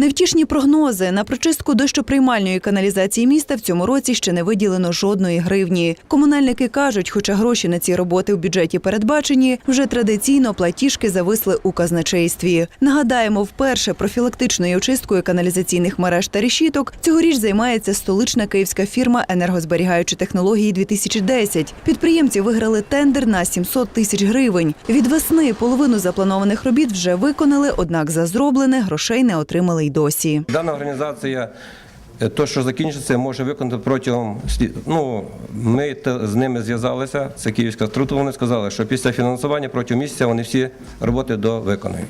Невтішні прогнози на прочистку дощоприймальної каналізації міста в цьому році ще не виділено жодної гривні. Комунальники кажуть, хоча гроші на ці роботи в бюджеті передбачені, вже традиційно платіжки зависли у казначействі. Нагадаємо, вперше профілактичною очисткою каналізаційних мереж та решіток цьогоріч займається столична київська фірма енергозберігаючі технології 2010 Підприємці виграли тендер на 700 тисяч гривень. Від весни половину запланованих робіт вже виконали, однак за зроблене грошей не отримали досі. Дана організація, е, то, що закінчиться, може виконати протягом ну, ми з ними зв'язалися. Це київська структура. Вони сказали, що після фінансування протягом місяця вони всі роботи довиконають.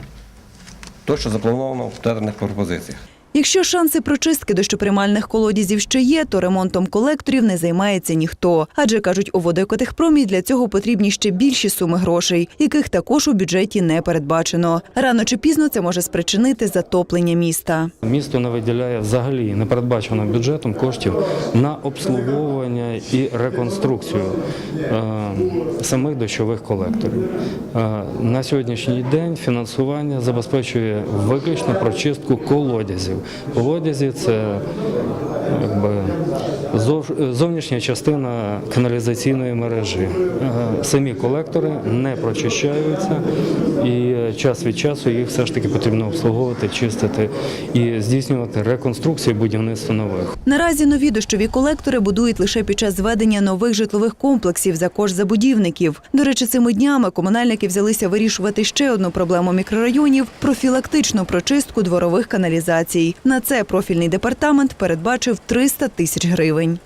То, що заплановано в тендерних пропозиціях. Якщо шанси прочистки дощоприймальних колодязів ще є, то ремонтом колекторів не займається ніхто. Адже кажуть, у водокотехпромі для цього потрібні ще більші суми грошей, яких також у бюджеті не передбачено. Рано чи пізно це може спричинити затоплення міста. Місто не виділяє взагалі не передбачено бюджетом коштів на обслуговування і реконструкцію е, самих дощових колекторів. Е, на сьогоднішній день фінансування забезпечує виключно прочистку колодязів. Колодязі це якби, зовнішня частина каналізаційної мережі. Самі колектори не прочищаються, і е, час від часу їх все ж таки потрібно обслуговувати, чистити і здійснювати реконструкцію будівництва нових. Наразі нові дощові колектори будують лише під час зведення нових житлових комплексів за кошт забудівників. До речі, цими днями комунальники взялися вирішувати ще одну проблему мікрорайонів профілактичну прочистку дворових каналізацій. На це профільний департамент передбачив 300 тисяч гривень.